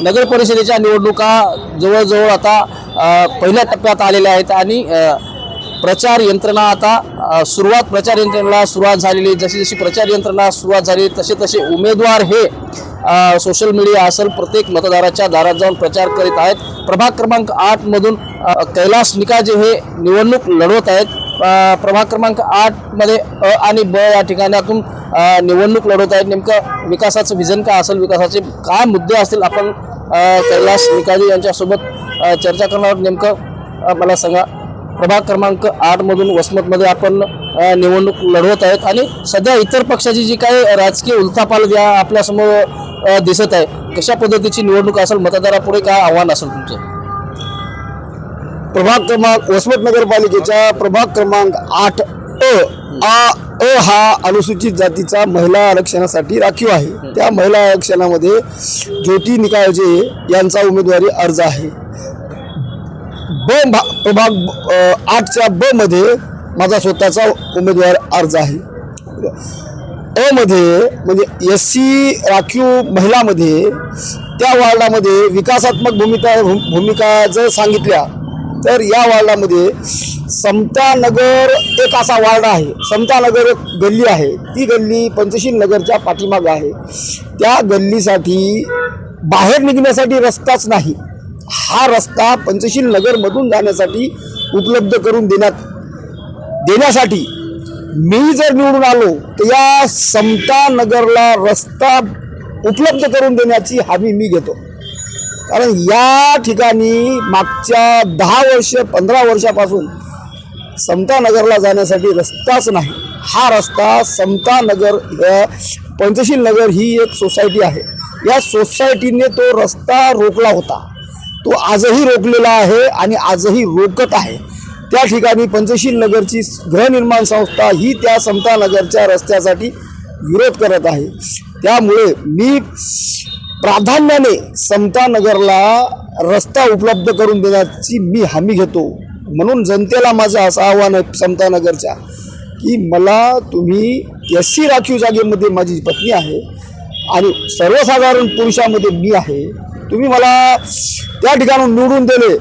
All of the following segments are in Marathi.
नगर परिषदेच्या निवडणुका जवळजवळ आता पहिल्या टप्प्यात आलेल्या आहेत आणि प्रचार यंत्रणा आता सुरुवात प्रचार यंत्रणेला सुरुवात झालेली जशी जशी प्रचार यंत्रणा सुरुवात झाली तसे तसे उमेदवार हे सोशल मीडिया असेल प्रत्येक मतदाराच्या दारात जाऊन प्रचार करीत आहेत. प्रभाग क्रमांक आठमधून कैलास निकाजे हे निवडणूक लढवत आहेत. प्रभाग क्रमांक आठमध्ये अ आणि ब या ठिकाणातून निवडणूक लढवत आहेत. नेमकं विकासाचं विजन काय असेल विकासाचे काय मुद्दे असतील आपण कैलाश कैलास यांच्यासोबत चर्चा करणार आहोत. नेमकं मला सांगा प्रभाग क्रमांक आठमधून वसमतमध्ये आपण निवडणूक लढवत आहेत आणि सध्या इतर पक्षाची जी काही राजकीय उलथापाल या आपल्यासमोर दिसत आहे कशा पद्धतीची निवडणूक असेल मतदारापुढे काय आव्हान असेल तुमचं? प्रभाग क्रमांक वसमत नगरपालिकेच्या प्रभाग क्रमांक आठ अ. आ अ हा अनुसूचित जातीचा महिला आरक्षणासाठी राखीव आहे. त्या महिला आरक्षणामध्ये ज्योती निकाळजे यांचा उमेदवारी अर्ज आहे. ब भा- प्रभाग आठच्या ब मध्ये माझा स्वतःचा उमेदवार अर्ज आहे. अ मध्ये म्हणजे एस सी राखीव महिलामध्ये त्या वार्डामध्ये विकासात्मक भूमिका भूमिका जर सांगितल्या तर या वार्डामध्ये समतानगर एक असा वार्ड आहे. समतानगर एक गल्ली आहे. ती गल्ली पंचशील नगरच्या पाठीमागं आहे. त्या गल्लीसाठी बाहेर निघण्यासाठी रस्ताच नाही. हा रस्ता पंचशील नगरमधून जाण्यासाठी उपलब्ध करून देण्यात देण्यासाठी मी जर निवडून आलो तर या समता नगरला रस्ता उपलब्ध करून देण्याची हमी मी घेतो. कारण या ठिकाणी मागच्या दहा वर्ष पंधरा वर्षापासून समतानगरला जाण्यासाठी रस्ताच नाही. हा रस्ता समतानगर पंचशील नगर ही एक सोसायटी आहे. या सोसायटीने तो रस्ता रोखला होता. तो आजही रोखलेला आहे आणि आजही रोकत आहे. त्या ठिकाणी पंचशील नगरची गृहनिर्माण संस्था ही त्या समतानगरच्या रस्त्यासाठी विरोध करत आहे. त्यामुळे मी प्राधान्याने समतानगरला रस्ता उपलब्ध करून देण्याची मी हमी घेतो. म्हणून जनतेला माझं असं आव्हान आहे समतानगरच्या की मला तुम्ही एस सी राखीव जागेमध्ये माझी पत्नी आहे आणि सर्वसाधारण पुरुषामध्ये मी आहे. तुम्ही मला त्या ठिकाणून निवडून दिले.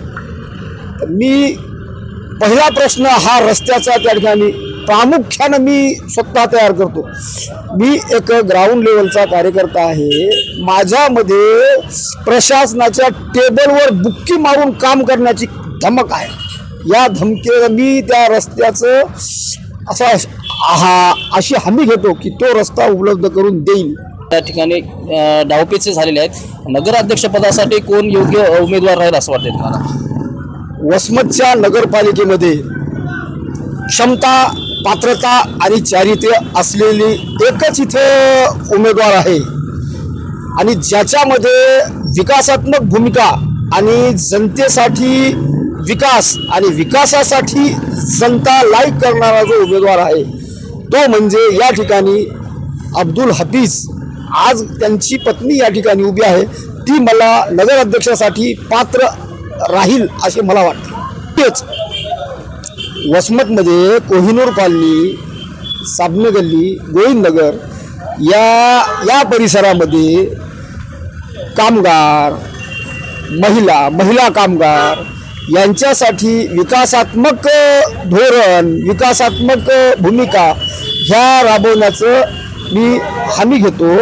तर मी पहिला प्रश्न हा रस्त्याचा त्या ठिकाणी. प्रामुख्यानं मी स्वतः तयार करतो. मी एक ग्राउंड लेवलचा कार्यकर्ता आहे. माझ्यामध्ये प्रशासनाच्या टेबलवर बुक्की मारून काम करण्याची धमक आहे. या धमके मी त्या रस्त्याचं असा हा अशी हमी घेतो की तो रस्ता उपलब्ध करून देईल त्या ठिकाणी डावपेचे झालेले आहेत. नगराध्यक्षपदासाठी कोण योग्य उमेदवार राहील असं वाटतं तुम्हाला? वसमतच्या नगरपालिकेमध्ये क्षमता पात्रता आणि चारित्र्य असलेली एकच इथं उमेदवार आहे. आणि ज्याच्यामध्ये विकासात्मक भूमिका आणि जनतेसाठी विकास आणि विकासासाठी जनता लाईक करणारा जो उमेदवार आहे तो म्हणजे या ठिकाणी अब्दुल हफीज. आज त्यांची पत्नी या ठिकाणी उभी आहे. ती मला नगराध्यक्षासाठी पात्र राहील असे मला वाटते. तेच वसमतमध्ये कोहिनूर कॉलनी साबणे गल्ली गोविंदनगर या या परिसरामध्ये कामगार महिला महिला कामगार यांच्यासाठी विकासात्मक धोरण विकासात्मक भूमिका ह्या राबवण्याचं मी हमी घेतो.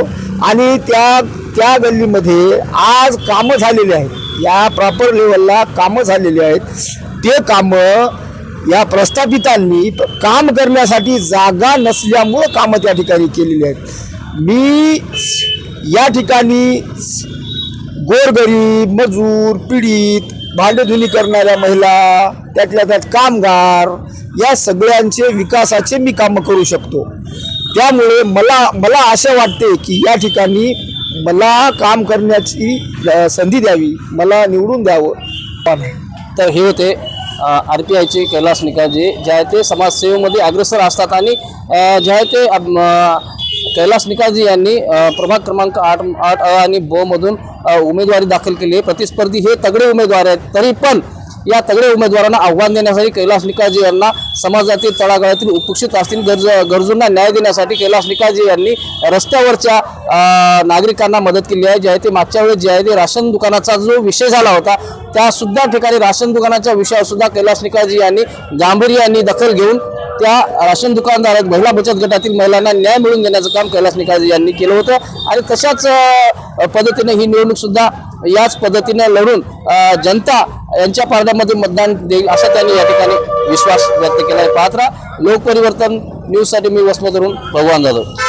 आणि त्या त्या गल्लीमध्ये आज कामं झालेली आहेत. या प्रॉपर लेवलला कामं झालेली आहेत. ते कामं या प्रस्थापितांनी काम करण्यासाठी जागा नसल्यामुळं कामं त्या ठिकाणी केलेली आहेत. मी या ठिकाणी गोरगरीब मजूर पीडित भांडेधुनी करणाऱ्या महिला त्यातल्या त्यात कामगार या सगळ्यांचे विकासाचे मी कामं करू शकतो. त्यामुळे मला मला असं वाटते की या ठिकाणी मला काम करण्याची संधी द्यावी मला निवडून द्यावं. तर हे होते आर पी आयचे कैलास निकाजे जे आहे ते समाजसेवेमध्ये अग्रेसर असतात आणि जे आहे ते कैलास निकाजी यांनी प्रभाग क्रमांक आठ आठ अ आणि ब मधून उमेदवारी दाखल केली. आहे प्रतिस्पर्धी हे तगडे उमेदवार आहेत. तरी पण या तगडे उमेदवारांना आव्हान देण्यासाठी कैलास निकाजी यांना समाजातील तळागाळातील उपेक्षित असतील गरज गरजूंना न्याय देण्यासाठी कैलास निकाजी यांनी रस्त्यावरच्या नागरिकांना मदत केली आहे. जे आहे ते मागच्या वेळेस जे आहे ते राशन दुकानाचा जो विषय झाला होता त्या सुद्धा ठिकाणी राशन दुकानाच्या विषयावर सुद्धा कैलास निकाळजी यांनी गांभीर्याने दखल घेऊन त्या राशन दुकानदार महिला बचत गटातील महिलांना न्याय मिळवून देण्याचं काम कैलास निकाळजी यांनी केलं होतं. आणि तशाच पद्धतीने ही निवडणूक सुद्धा याच पद्धतीने लढून जनता यांच्या पारड्यामध्ये मतदान देईल असा त्यांनी या ठिकाणी विश्वास व्यक्त केला आहे पाहत राहा. लोकपरिवर्तन न्यूजसाठी मी वसमतवरून भगवान जाधव.